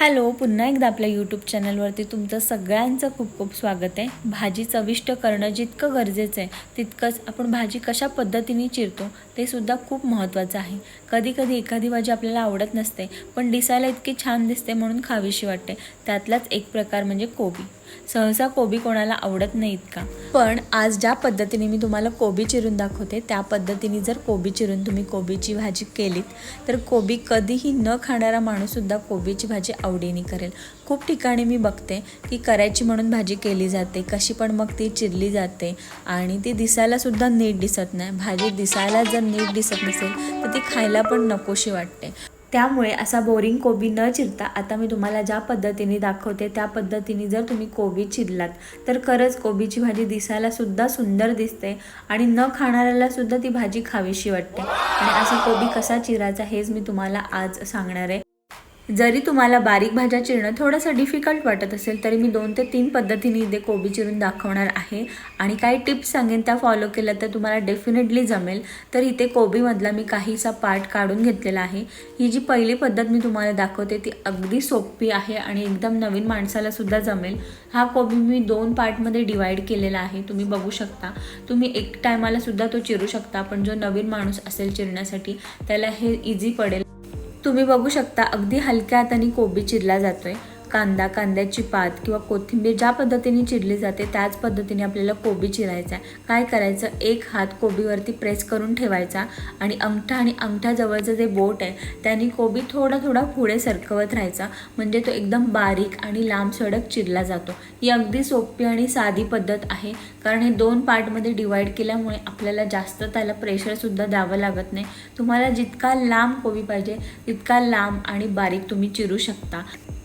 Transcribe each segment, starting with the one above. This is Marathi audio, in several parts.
हॅलो पुन्हा एकदा आपल्या यूट्यूब चॅनलवरती तुमचं सगळ्यांचं खूप खूप स्वागत आहे. भाजी चविष्ट करणं जितकं गरजेचं आहे तितकंच आपण भाजी कशा पद्धतीने चिरतो ते सुद्धा खूप महत्त्वाचं आहे. कधी कधी एखादी भाजी आपल्याला आवडत नसते पण दिसायला इतकी छान दिसते म्हणून खावीशी वाटते. त्यातलाच एक प्रकार म्हणजे कोबी. सहसा कोबी कोणाला आवडत नाहीत का? पण आज ज्या पद्धतीने मी तुम्हाला कोबी चिरून दाखवते त्या पद्धतीने जर कोबी चिरून तुम्ही कोबीची भाजी केलीत तर कोबी कधीही न खाणारा माणूससुद्धा कोबीची भाजी आवडीने करेल. खूप ठिकाणी मी बघते की करायची म्हणून भाजी केली जाते कशी पण मग ती चिरली जाते आणि ती दिसायलासुद्धा नीट दिसत नाही. भाजी दिसायला जर नीट दिसत नसेल तर ती खायला पण नकोशी वाटते. त्यामुळे असा बोरिंग कोबी न चिरता आता मी तुम्हाला ज्या पद्धतीने दाखवते त्या पद्धतीने जर तुम्ही कोबी चिरलात तर खरंच कोबीची भाजी दिसायला सुद्धा सुंदर दिसते आणि न खाणाऱ्याला सुद्धा ती भाजी खावीशी वाटते. आणि असा कोबी कसा चिरायचा हेच मी तुम्हाला आज सांगणार आहे. जरी तुम्हाला बारीक भाज्या चिरणं थोडंसं डिफिकल्ट वाटत असेल तरी मी दोन ते तीन पद्धतीने इथे कोबी चिरून दाखवणार आहे. आणि काही टिप्स सांगेन त्या फॉलो केल्या तर तुम्हाला डेफिनेटली जमेल. तर इथे कोबीमधला मी काहीसा पार्ट काढून घेतलेला आहे. ही जी पहिली पद्धत मी तुम्हाला दाखवते ती अगदी सोपी आहे आणि एकदम नवीन माणसाला सुद्धा जमेल. हा कोबी मी दोन पार्टमध्ये डिवाईड केलेला आहे. तुम्ही बघू शकता. तुम्ही एक टायमाला सुद्धा तो चिरू शकता पण जो नवीन माणूस असेल चिरण्यासाठी त्याला हे इझी पडेल. तुम्ही बघू शकता अगदी हलक्या हाताने कोबी चिरला जातोय. कांदा कांद्याची पात किंवा कोथिंबीर ज्या पद्धतीने चिरली जाते त्याच पद्धतीने आपल्याला कोबी चिरायचा आहे. काय करायचं? एक हात कोबीवरती प्रेस करून ठेवायचा आणि अंगठा आणि अंगठ्याजवळचं जे बोट आहे त्याने कोबी थोडा थोडा पुढे सरकवत राहायचा. म्हणजे तो एकदम बारीक आणि लांब सडक चिरला जातो. ही अगदी सोपी आणि साधी पद्धत आहे. कारण हे दोन पार्टमध्ये डिवाईड केल्यामुळे आपल्याला जास्त त्याला प्रेशरसुद्धा द्यावं लागत नाही. तुम्हाला जितका लांब कोबी पाहिजे तितका लांब आणि बारीक तुम्ही चिरू शकता.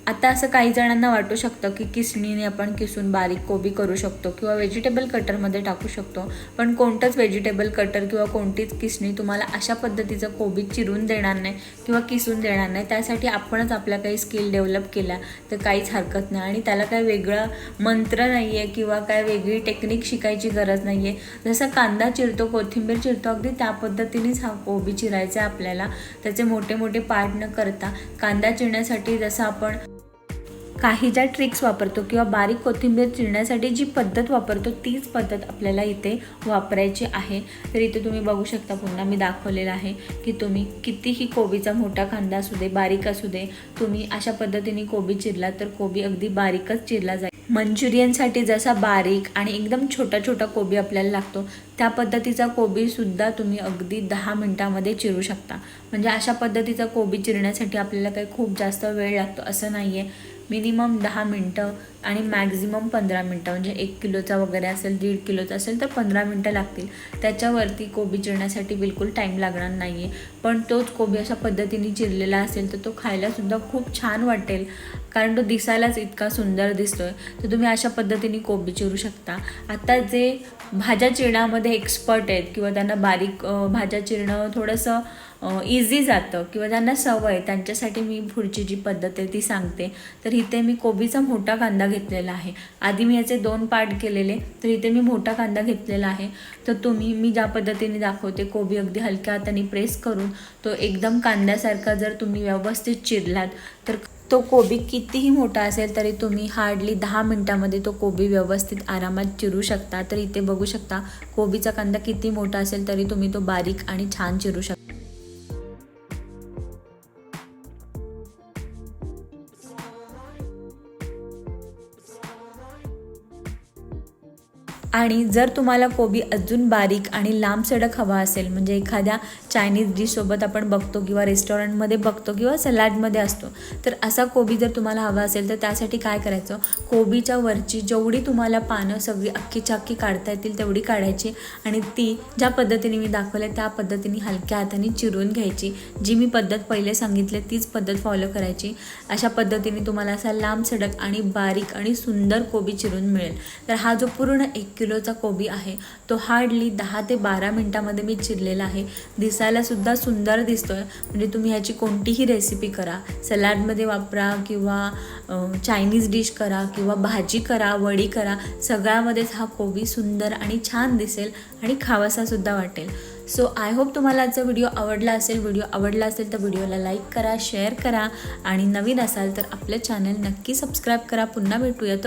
आता असं काही जणांना वाटू शकतं की किसणीने आपण किसून बारीक कोबी करू शकतो किंवा व्हेजिटेबल कटरमध्ये टाकू शकतो. पण कोणतंच व्हेजिटेबल कटर किंवा कोणतीच किसणी तुम्हाला अशा पद्धतीचं कोबी चिरून देणार नाही किंवा किसून देणार नाही. त्यासाठी आपणच आपल्या काही स्किल डेव्हलप केल्या तर काहीच हरकत नाही. आणि त्याला काही वेगळं मंत्र नाही आहे किंवा काय वेगळी टेक्निक शिकायची गरज नाही आहे जसं कांदा चिरतो कोथिंबीर चिरतो अगदी त्या पद्धतीनेच हा कोबी चिरायचा आहे आपल्याला. त्याचे मोठे मोठे पार्ट न करता कांदा चिरण्यासाठी जसं आपण काही ज्या ट्रिक्स वापरतो किंवा बारीक कोथिंबीर चिरण्यासाठी जी पद्धत वापरतो तीच पद्धत आपल्याला इथे वापरायची आहे. तर इथे तुम्ही बघू शकता पुन्हा मी दाखवलेलं आहे की तुम्ही कितीही कोबीचा मोठा कांदा असू दे बारीक असू दे तुम्ही अशा पद्धतीने कोबी चिरला तर कोबी अगदी बारीकच चिरला जाईल. मंचुरियनसाठी जसा बारीक आणि एकदम छोटा छोटा कोबी आपल्याला लागतो त्या पद्धतीचा कोबीसुद्धा तुम्ही अगदी दहा मिनटामध्ये चिरू शकता. म्हणजे अशा पद्धतीचा कोबी चिरण्यासाठी आपल्याला काही खूप जास्त वेळ लागतो असं नाही आहे मिनिमम दहा मिनटं आणि मॅक्झिमम पंधरा मिनटं म्हणजे एक किलोचा वगैरे असेल दीड किलोचा असेल तर पंधरा मिनटं लागतील. त्याच्यावरती कोबी चिरण्यासाठी बिलकुल टाईम लागणार नाही आहे पण तोच कोबी अशा पद्धतीने चिरलेला असेल तर तो खायलासुद्धा खूप छान वाटेल. कारण तो दिसायलाच इतका सुंदर दिसतोय. तर तुम्ही अशा पद्धतीने कोबी चिरू शकता. आता जे भाज्या चिरण्यामध्ये एक्सपर्ट आहेत किंवा त्यांना बारीक भाज्या चिरणं थोडंसं इझी जातं किंवा ज्यांना सवय आहे, त्यांच्यासाठी मी पुढची जी पद्धत आहे ती सांगते. तर इथे मी कोबीचा मोठा कांदा घेतलेला आहे. आधी मी याचे दोन पार्ट केलेले तर इथे मी मोठा कांदा घेतलेला आहे. तर तुम्ही मी ज्या पद्धतीने दाखवते कोबी अगदी हलक्या हाताने प्रेस करून तो एकदम कांद्यासारखा जर तुम्ही व्यवस्थित चिरलात तर तो कोबी कितीही मोठा असेल तरी तुम्ही हार्डली दहा मिनटामध्ये तो कोबी व्यवस्थित आरामात चिरू शकता. तर इथे बघू शकता कोबीचा कांदा किती मोठा असेल तरी तुम्ही तो बारीक आणि छान चिरू शकता. आणि जर तुम्हाला कोबी अजून बारीक आणि लांब सडक हवा असेल म्हणजे एखाद्या चायनीज डिशसोबत आपण बघतो किंवा रेस्टॉरंटमध्ये बघतो किंवा सलाडमध्ये असतो तर असा कोबी जर तुम्हाला हवा असेल तर त्यासाठी काय करायचं? कोबीच्या वरची जेवढी तुम्हाला पानं सगळी अख्खीच्या अख्खी काढता येतील तेवढी काढायची आणि ती ज्या पद्धतीने मी दाखवलं त्या पद्धतीने हलक्या हाताने चिरून घ्यायची. जी मी पद्धत पहिले सांगितले तीच पद्धत फॉलो करायची. अशा पद्धतीने तुम्हाला असा लांब सडक आणि बारीक आणि सुंदर कोबी चिरून मिळेल. तर हा जो पूर्ण एक किलोचा कोबी आहे. तो हार्डली दहा ते बारा मिनटामध्ये मी चिरलेला आहे. दिसायलासुद्धा सुंदर सुंदर दिसतोय. म्हणजे तुम्ही ह्याची कोणतीही रेसिपी करा. सलाडमध्ये वापरा किंवा चायनीज डिश करा किंवा भाजी करा वडी करा सगळ्यामध्येच हा कोबी सुंदर आणि छान दिसेल आणि खावासासुद्धा वाटेल. सो आय होप तुम्हाला आजचा व्हिडिओ आवडला असेल. व्हिडिओ आवडला असेल तर व्हिडिओला लाईक करा शेअर करा आणि नवीन असाल तर आपलं चॅनल नक्की सबस्क्राईब करा. पुन्हा भेटूया. तो